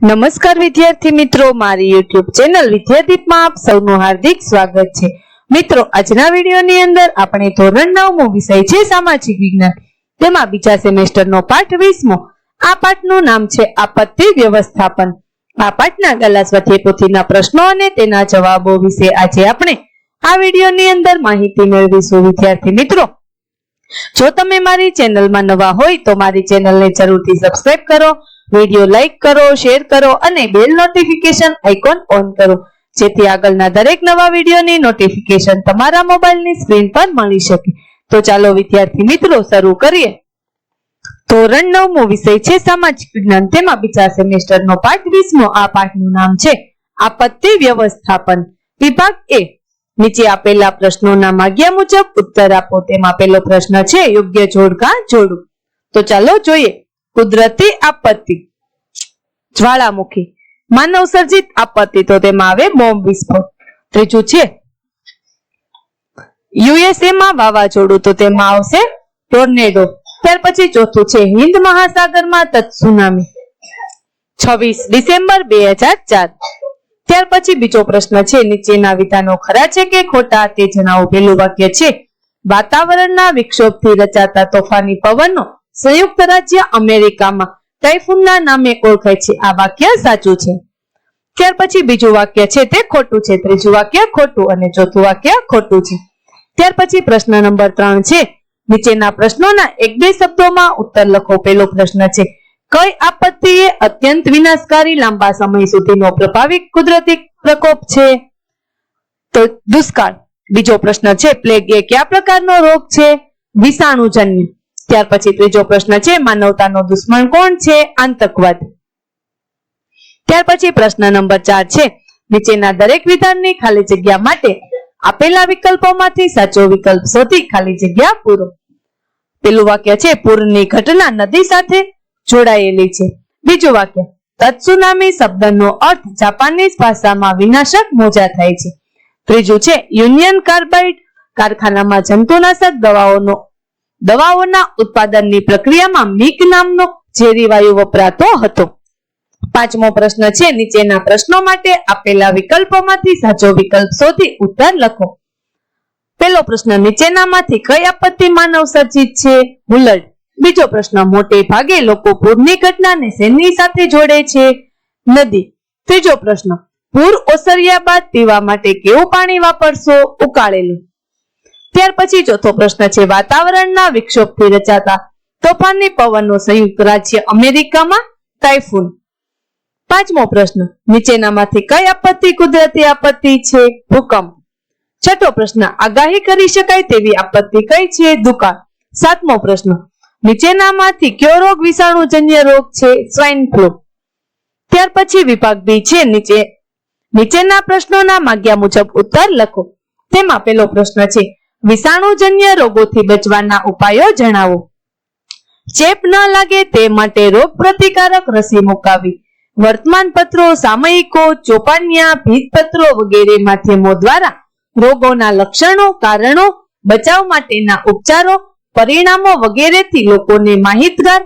નમસ્કાર વિદ્યાર્થી મિત્રો, મારી યુટ્યુબ ચેનલ વિદ્યાદીપમાં આપ સૌનું હાર્દિક સ્વાગત છે. મિત્રો, આજના વિડીયોની અંદર આપણે ધોરણ નવમો વિષય છે, સામાજિક વિજ્ઞાન. તેમાં બીજા સેમેસ્ટરનો પાઠ વીસમો. આ પાઠનું નામ છે, આપત્તિ વ્યવસ્થાપન. આ પાઠના ગલા સ્વાધ્યાય પોથીના પ્રશ્નો અને તેના જવાબો વિશે આજે આપણે આ વિડીયોની અંદર માહિતી મેળવીશું. વિદ્યાર્થી મિત્રો, જો તમે મારી ચેનલમાં નવા હોય તો મારી ચેનલને જરૂરથી સબસ્ક્રાઇબ કરો. વીડિયો લાઈક કરો, શેર કરો અને બેલ નોટિફિકેશન આઇકોન ઓન કરો. જેથી આગળના દરેક નવા વિડીયોની નોટિફિકેશન તમારા મોબાઈલની સ્ક્રીન પર મળી શકે. તો ચાલો, વિદ્યાર્થી મિત્રો, શરૂ કરીએ. ધોરણ નવમો વિષય છે સામાજિક વિજ્ઞાન. તેમાં બીજા સેમેસ્ટરનો પાઠ વીસમો. આ પાઠનું નામ છે આપત્તિ વ્યવસ્થાપન. વિભાગ એ. નીચે આપેલા પ્રશ્નોના માગ્યા મુજબ ઉત્તર આપો. તેમાં પહેલો પ્રશ્ન છે યોગ્ય જોડકા જોડું. તો ચાલો જોઈએ. કુદરતી આપત્તિ. જ્વાળામુખી. માનવ સર્જિત આપત્તિ તો તેમાં આવે બોમ્બ વિસ્ફોટ. ત્રીજું છે યુએસએ માં વાવાઝોડું તો તેમાં આવશે ટોર્નેડો. ત્યાર પછી ચોથું છે, હિન્દ મહાસાગરમાં તત્સુનામી છવ્વીસ ડિસેમ્બર બે હજાર ચાર. ત્યાર પછી બીજો પ્રશ્ન છે, નીચેના વિધાનો ખરા છે કે ખોટા તે જણાવો. પેલું વાક્ય છે, વાતાવરણના વિક્ષોભથી રચાતા તોફાની પવનો સંયુક્ત રાજ્ય અમેરિકામાં. ટાઇફૂનના નામે ઓળખાય છે. આ વાક્ય સાચું છે. ત્યાર પછી બીજું વાક્ય છે તે ખોટું છે. ત્રીજું વાક્ય ખોટું અને ચોથું વાક્ય ખોટું છે. ત્યાર પછી પ્રશ્ન નંબર ત્રણ છે. નીચેના પ્રશ્નોના એક બે શબ્દોમાં ઉત્તર લખો. પેલો પ્રશ્ન છે, કઈ આપત્તિએ અત્યંત વિનાશકારી લાંબા સમય સુધીનો પ્રભાવિક કુદરતી પ્રકોપ છે? તો દુષ્કાળ. બીજો પ્રશ્ન છે, પ્લેગ એ કયા પ્રકારનો રોગ છે? વિષાણુજન્ય. ત્યાર પછી ત્રીજો પ્રશ્ન છે, માનવતાનો દુશ્મન કોણ છે? આતંકવાદ. ત્યાર પછી પ્રશ્ન નંબર ચાર છે, નીચેના દરેક વિધાનની ખાલી જગ્યા માટે આપેલા વિકલ્પોમાંથી સાચો વિકલ્પ શોધી ખાલી જગ્યા પૂરો. પેલું વાક્ય છે, પૂરની ઘટના નદી સાથે જોડાયેલી છે. બીજું વાક્ય, તત્સુનામી શબ્દનો અર્થ જાપાનીઝ ભાષામાં વિનાશક મોજા થાય છે. ત્રીજું છે, યુનિયન કાર્બાઇડ કારખાનામાં જંતુનાશક દવાઓનો દવાઓના ઉત્પાદનની પ્રક્રિયામાં મીક નામનો ઝેરી વાયુ વપરાતો હતો. પાંચમો પ્રશ્ન છે, નીચેના પ્રશ્નો માટે આપેલા વિકલ્પોમાંથી સાચો વિકલ્પ શોધી ઉત્તર લખો. પેલો પ્રશ્ન, નીચેનામાંથી કઈ આપત્તિ માનવ સર્જિત છે? હુલડ બીજો પ્રશ્ન, મોટે ભાગે લોકો પૂરની ઘટનાને શેની સાથે જોડે છે? નદી. ત્રીજો પ્રશ્ન, પૂર ઓસર્યા બાદ પીવા માટે કેવું પાણી વાપરશો? ઉકાળેલું. ત્યાર પછી ચોથો પ્રશ્ન છે, વાતાવરણના વિક્ષોભથી રચાતા તોફાની પવનનો સંયુક્ત રાજ્ય અમેરિકામાં ટાઇફૂન. પાંચમો પ્રશ્ન, નીચેનામાંથી કઈ આપત્તિ કુદરતી આપત્તિ છે? ભૂકંપ. છઠ્ઠો પ્રશ્ન, આગાહી કરી શકાય તેવી આપત્તિ કઈ છે? દુકાળ. સાતમો પ્રશ્ન, નીચેનામાંથી કયો રોગ વિષાણુજન્ય રોગ છે? Swine flu. ત્યાર પછી વિભાગ બી છે, નીચે. નીચેના પ્રશ્નોના માગ્યા મુજબ ઉત્તર લખો. તેમાં પેલો પ્રશ્ન છે વિષાણુજન્ય રોગોથી બચવાના ઉપાયો જણાવો. ચેપ ન લાગે તે માટે રોગ પ્રતિકારક રસી મુકાવી. વર્તમાન પત્રો સામયિકો, ચોપાનિયા, ભીતપત્રો વગેરે માધ્યમો દ્વારા રોગોના લક્ષણો, કારણો, બચાવ માટેના ઉપચારો, પરિણામો વગેરેથી લોકોને માહિતગાર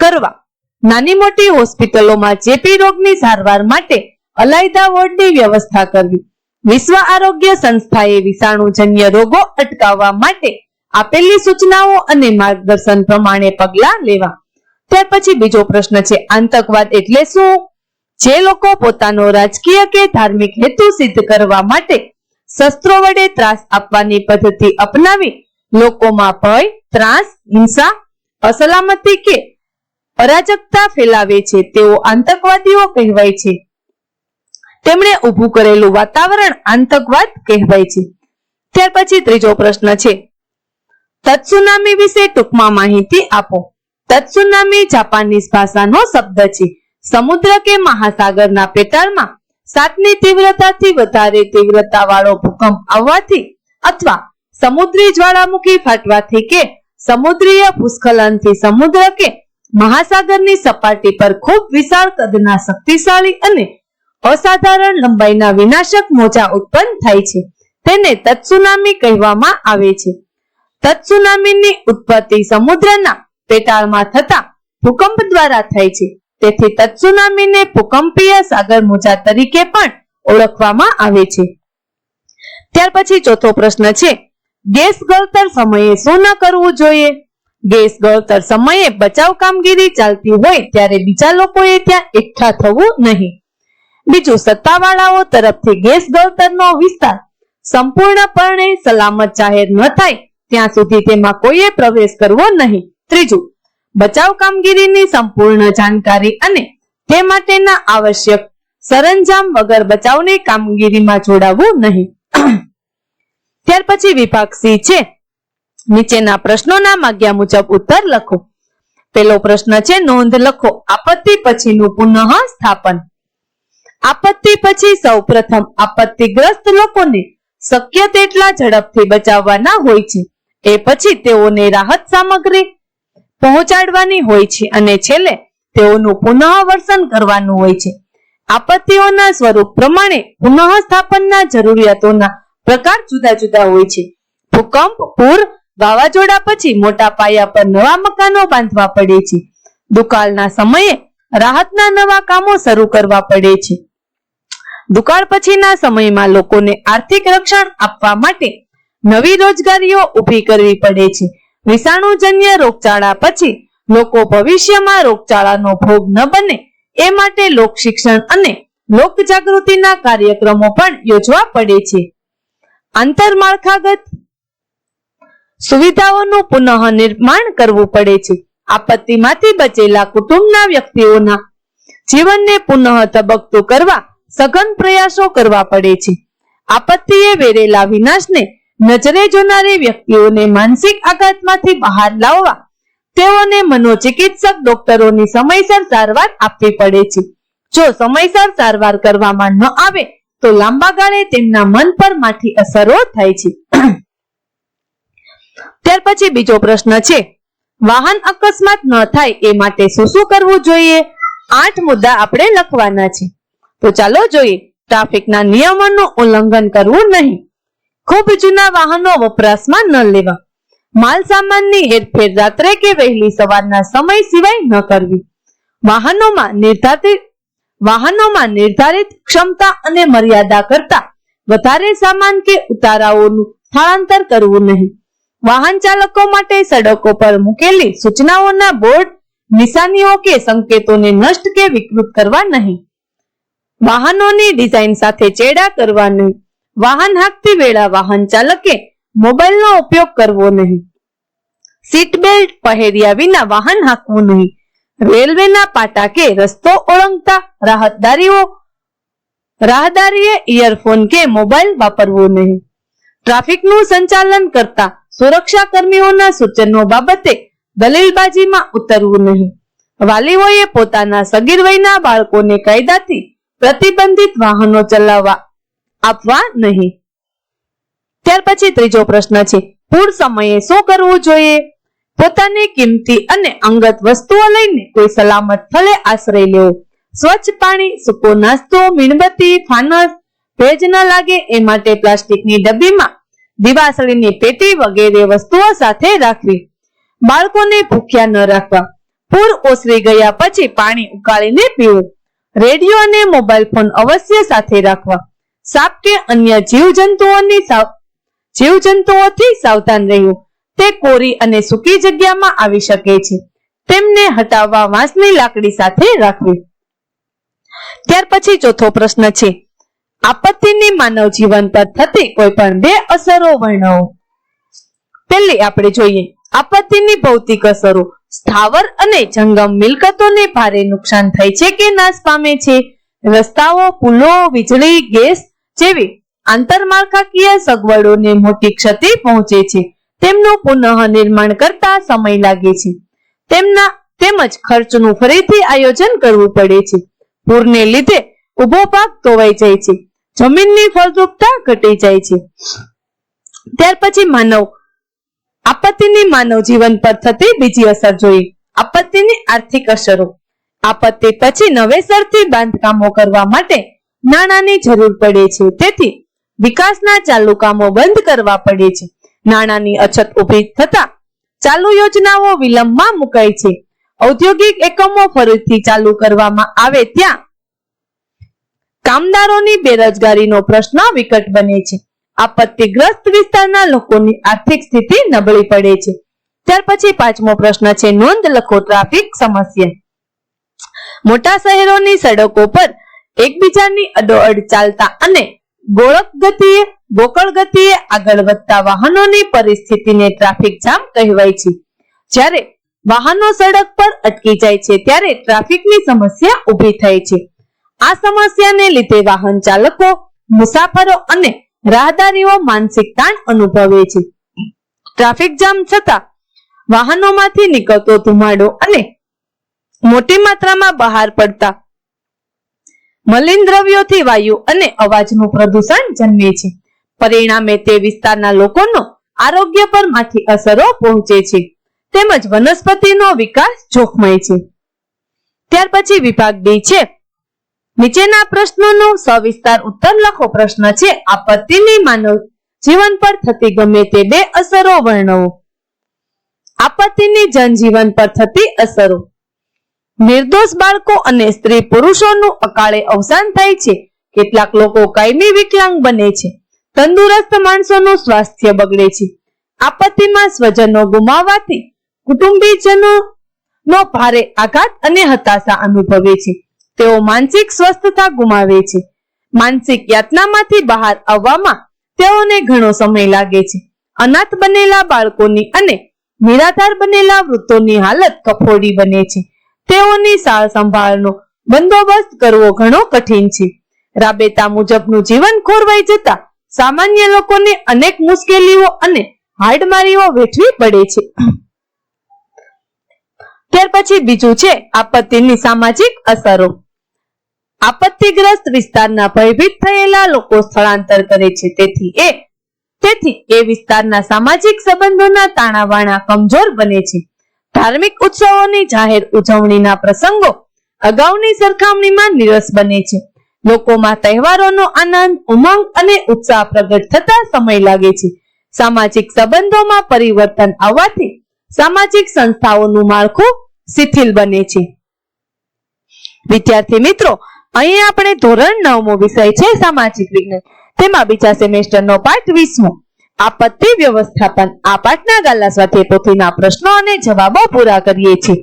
કરવા. નાની મોટી હોસ્પિટલોમાં ચેપી રોગની સારવાર માટે અલાયદા વોર્ડની વ્યવસ્થા કરવી. વિશ્વ આરોગ્ય સંસ્થાએ વિષાણુજન્ય રોગો અટકાવવા માટે આપેલી સૂચનાઓ અને માર્ગદર્શન પ્રમાણે પગલા લેવા. ત્યાર પછી બીજો પ્રશ્ન છે, આતંકવાદ એટલે શું? જે લોકો પોતાનો રાજકીય કે ધાર્મિક હેતુ સિદ્ધ કરવા માટે શસ્ત્રો વડે ત્રાસ આપવાની પદ્ધતિ અપનાવી લોકોમાં ભય, ત્રાસ, હિંસા, અસલામતી કે અરાજકતા ફેલાવે છે, તેઓ આતંકવાદીઓ કહેવાય છે. તેમણે ઊભું કરેલું વાતાવરણ આતંકવાદ કહેવાય છે. ત્યાર પછી ત્રીજો પ્રશ્ન છે. તત્સુનામી વિશે ટૂંકમાં માહિતી આપો. તત્સુનામી જાપાનીઝ ભાષાનો શબ્દ છે. સમુદ્ર કે મહાસાગરના પેટાળમાં સાતની તીવ્રતાથી વધારે તીવ્રતા વાળો ભૂકંપ આવવાથી અથવા સમુદ્રી જ્વાળામુખી ફાટવાથી કે સમુદ્રીય ભૂસ્ખલનથી સમુદ્ર કે મહાસાગરની સપાટી પર ખૂબ વિશાળ કદના શક્તિશાળી અને અસાધારણ લંબાઈના વિનાશક મોજા ઉત્પન્ન થાય છે. તેને તત્સુનામી કહેવામાં આવે છે. તત્સુનામીની ઉત્પત્તિ સમુદ્રના પેટાળમાં થતા ભૂકંપ દ્વારા થાય છે. તેથી તત્સુનામીને ભૂકંપીય સાગર મોજા તરીકે પણ ઓળખવામાં આવે છે. ત્યાર પછી ચોથો પ્રશ્ન છે, ગેસ ગળતર સમયે શું ન કરવું જોઈએ? ગેસ ગળતર સમયે બચાવ કામગીરી ચાલતી હોય ત્યારે બીજા લોકોએ ત્યાં એકઠા થવું નહીં. બીજું સત્તાવાળાઓ તરફથી ગેસ ગળતરનો વિસ્તાર સંપૂર્ણપણે સલામત જાહેર ન થાય, ત્યાં સુધી તેમાં કોઈએ પ્રવેશ કરવો નહીં. ત્રીજું, બચાવ કામગીરીની સંપૂર્ણ જાણકારી અને તે માટેના આવશ્યક સરંજામ વગર બચાવની કામગીરીમાં જોડાવવું નહીં. ત્યાર પછી વિભાગ સી છે. નીચેના પ્રશ્નોના માગ્યા મુજબ ઉત્તર લખો. પેલો પ્રશ્ન છે, નોંધ લખો. આપત્તિ પછીનું પુનઃ સ્થાપન આપત્તિ પછી સૌપ્રથમ આપત્તિગ્રસ્ત લોકોને શક્ય તેટલા ઝડપથી બચાવવાના હોય છે. એ પછી તેઓને રાહત સામગ્રી પહોંચાડવાની હોય છે અને છેલ્લે તેઓનું પુનઃવર્ષન કરવાનું હોય છે. આપત્તિઓના સ્વરૂપ પ્રમાણે પુનઃ સ્થાપનના જરૂરિયાતોના પ્રકાર જુદા જુદા હોય છે. ભૂકંપ, પૂર, વાવાઝોડા પછી મોટા પાયા પર નવા મકાનો બાંધવા પડે છે. દુકાળના સમયે રાહતના નવા કામો શરૂ કરવા પડે છે. દુકાળ પછીના સમયમાં લોકોને આર્થિક રક્ષણ આપવા માટે નવી રોજગારીઓ ઊભી કરવી પડે છે. વિષાણુજન્ય રોગચાળા પછી લોકો ભવિષ્યમાં રોગચાળાનો ભોગ ન બને એ માટે લોક શિક્ષણ અને લોક જાગૃતિના કાર્યક્રમો પણ યોજવા પડે છે. આંતરમાળખાગત સુવિધાઓનું પુનઃ નિર્માણ કરવું પડે છે. આપત્તિમાંથી બચેલા કુટુંબના વ્યક્તિઓના જીવનને પુનઃ તબકતું કરવા સઘન પ્રયાસો કરવા પડે છે. આપત્તિએ વેરેલા વિનાશને નજરે જોનારી વ્યક્તિઓને માનસિક આઘાતમાંથી બહાર લાવવા તેઓને મનોચિકિત્સક ડોક્ટરોની સમયસર સારવાર આપવી પડે છે. જો સમયસર સારવાર કરવામાં ન આવે તો લાંબા ગાળે તેમના મન પર માઠી અસરો થાય છે. ત્યાર પછી બીજો પ્રશ્ન છે, વાહન અકસ્માત ન થાય એ માટે શું શું કરવું જોઈએ? આઠ મુદ્દા આપણે લખવાના છે. તો ચાલો જોઈએ, ટ્રાફિકના નિયમોનું ઉલ્લંઘન કરવું નહીં. ખૂબ જૂના વાહનો વપરાશમાં ન લેવા. માલ સામાનની હેરફેર રાત્રે કે વહેલી સવારના સમય સિવાય ન કરવી. વાહનોમાં નિર્ધારિત વાહનોમાં નિર્ધારિત ક્ષમતા અને મર્યાદા કરતા વધારે સામાન કે ઉતારાઓનું સ્થળાંતર કરવું નહીં. વાહન ચાલકો માટે સડકો પર મૂકેલી સૂચનાઓના બોર્ડ નિશાનીઓ કે સંકેતોને નષ્ટ કે વિકૃત કરવા નહીં. વાહનોની ડિઝાઇન સાથે ચેડા કરવા નહીં વાહન હાંકતી વેળા વાહન ચાલકે મોબાઈલનો ઉપયોગ કરવો નહીં. સીટ બેલ્ટ પહેર્યા વિના વાહન હાંકવું નહીં. રેલવેના પાટા કે રસ્તો ઓળંગતા રાહતદારીઓ, રાહદારીએ ઇયરફોન કે મોબાઈલ વાપરવો નહીં. ટ્રાફિકનું સંચાલન કરતા સુરક્ષા કર્મીઓના સૂચનો બાબતે દલીલબાજીમાં ઉતરવું નહીં. વાલીઓએ પોતાના સગીર વયના બાળકોને કાયદાથી પ્રતિબંધિત વાહનો ચલાવવા આપવા નહીં. ત્યાર પછી ત્રીજો પ્રશ્ન છે, પૂર સમયે શું કરવું જોઈએ? પોતાની કિંમતી અને અંગત વસ્તુઓ લઈને કોઈ સલામત સ્થળે આશ્રય લેવો. સ્વચ્છ પાણી, સૂકો નાસ્તો, મીણબત્તી, ફાનસ, ભેજ ન લાગે એ માટે પ્લાસ્ટિકની ડબ્બીમાં દિવાસળીની પેટી વગેરે વસ્તુઓ સાથે રાખવી. બાળકોને ભૂખ્યા ન રાખવા. પૂર ઓસરી ગયા પછી પાણી ઉકાળીને પીવું. રેડિયો અને મોબાઈલ ફોન અવશ્ય સાથે રાખવા. સાપ કે અન્ય જીવજંતુઓની જીવજંતુઓથી સાવધાન રહેવું. તે કોરી અને સૂકી જગ્યામાં આવી શકે છે. તેમને હટાવવા વાંસની લાકડી સાથે રાખવી. ત્યાર પછી ચોથો પ્રશ્ન છે. આપત્તિની માનવ જીવન પર થતી કોઈ પણ બે અસરો વર્ણવો. પહેલી આપણે જોઈએ. આપત્તિની ભૌતિક અસરો. સ્થાવર અને જંગમ મિલકતોને ભારે નુકસાન થાય છે કે નાશ પામે છે. રસ્તાઓ પુલો, વીજળી, ગેસ જેવી આંતરમાળખાકીય સગવડોને મોટી ક્ષતિ પહોંચે છે. તેમનું પુનઃ નિર્માણ કરતા સમય લાગે છે. તેમના તેમજ ખર્ચનું ફરીથી આયોજન કરવું પડે છે. પૂરને લીધે ઊભો પાક ધોવાઈ જાય છે. જમીનની ફળદ્રુપતા ઘટી જાય છે. ત્યાર પછી માનવ આપત્તિની માનવ જીવન પર થતી બીજી અસર જોઈ. આપત્તિની આર્થિક અસરો. આપત્તિ પછી નવેસરથી બાંધકામો કરવા માટે નાણાંની જરૂર પડે છે. તેથી વિકાસના ચાલુ કામો બંધ કરવા પડે છે. નાણાંની અછત ઊભી થતા ચાલુ યોજનાઓ વિલંબમાં મુકાય છે. ઔદ્યોગિક એકમો ફરીથી ચાલુ કરવામાં આવે ત્યાં કામદારોની બેરોજગારીનો પ્રશ્ન વિકટ બને છે. આપત્તિગ્રસ્ત વિસ્તારના લોકોની આર્થિક સ્થિતિ નબળી પડે છે. ત્યાર પછી પાંચમો પ્રશ્ન છે, નોંધ લખો ટ્રાફિક સમસ્યા. મોટા શહેરોની સડકો પર એકબીજાની અડોઅડ ચાલતા અને ગોળક ગતિએ ગોકળ ગતિએ આગળ વધતા વાહનોની પરિસ્થિતિને ટ્રાફિક જામ કહેવાય છે. જ્યારે વાહનો સડક પર અટકી જાય છે, ત્યારે ટ્રાફિકની સમસ્યા ઊભી થાય છે. આ સમસ્યાને લીધે વાહન ચાલકો, મુસાફરો અને રાહદારીઓ માનસિક તાણ અનુભવે છે. ટ્રાફિક જામ છતાં વાહનોમાંથી નીકળતો ધુમાડો અને મોટી માત્રામાં બહાર પડતા મલિન દ્રવ્યોથી વાયુ અને અવાજનું પ્રદૂષણ જન્મે છે. પરિણામે તે વિસ્તારના લોકોનો આરોગ્ય પરમાંથી અસરો પહોંચે છે. તેમજ વનસ્પતિનો વિકાસ જોખમાય છે. ત્યાર પછી વિભાગ બી છે. નીચેના પ્રશ્નોનો સવિસ્તાર ઉત્તર લખો. પ્રશ્ન છે આપત્તિની માનવ જીવન પર થતી ગમે તે બે અસરો વર્ણવો. આપત્તિની જનજીવન પર થતી અસરો. નિર્દોષ બાળકો અને સ્ત્રી પુરુષોનું અકાળે અવસાન થાય છે. કેટલાક લોકો કાયમી વિકલાંગ બને છે. તંદુરસ્ત માણસોનું સ્વાસ્થ્ય બગડે છે. આપત્તિમાં સ્વજનો ગુમાવવાથી કુટુંબીજનો નો ભારે આઘાત અને હતાશા અનુભવે છે. તેઓ માનસિક સ્વસ્થતા ગુમાવે છે. માનસિક યાતનામાંથી બહાર આવવામાં તેઓને ઘણો સમય લાગે છે. અનાથ બનેલા બાળકોની અને નિરાધાર બનેલા વૃદ્ધોની હાલત કફોડી બને છે. તેઓની સાર સંભાળનો બંદોબસ્ત કરવો ઘણો કઠિન છે. રાબેતા મુજબનું જીવન ખોરવાઈ જતા સામાન્ય લોકોને અનેક મુશ્કેલીઓ અને હાડમારીઓ વેઠવી પડે છે. ત્યાર પછી બીજું છે આપત્તિની સામાજિક અસરો. આપત્તિગ્રસ્ત વિસ્તારના ભયભીત થયેલા લોકો સ્થળાંતર કરે છે. તેથી એ તેથી એ વિસ્તારના સામાજિક સંબંધોના તાણાવાણા કમજોર બને છે. ધાર્મિક ઉત્સવોની જાહેર ઉજવણીના પ્રસંગો અગાઉની સરખામણીમાં નીરસ બને છે. લોકોમાં તહેવારોનો આનંદ, ઉમંગ અને ઉત્સાહ પ્રગટ થતા સમય લાગે છે. સામાજિક સંબંધોમાં પરિવર્તન આવવાથી સામાજિક સંસ્થાઓનું માળખું શિથિલ બને છે. વિદ્યાર્થી મિત્રો અહીં આપણે ધોરણ નવમો વિષય છે, સામાજિક વિજ્ઞાન. તેમાં બીજા સેમેસ્ટરનો પાઠ વીસમો. આપત્તિ વ્યવસ્થાપન. આ પાઠના ગાલા સાથે પોથીના પ્રશ્નો અને જવાબો પૂરા કરીએ છીએ.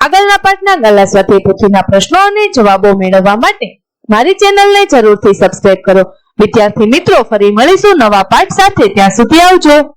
આગળના પાઠના ગાલા સાથે પોથીના પ્રશ્નો અને જવાબો મેળવવા માટે મારી ચેનલને જરૂરથી સબસ્ક્રાઇબ કરો. વિદ્યાર્થી મિત્રો, ફરી મળીશું નવા પાઠ સાથે. ત્યાં સુધી આવજો.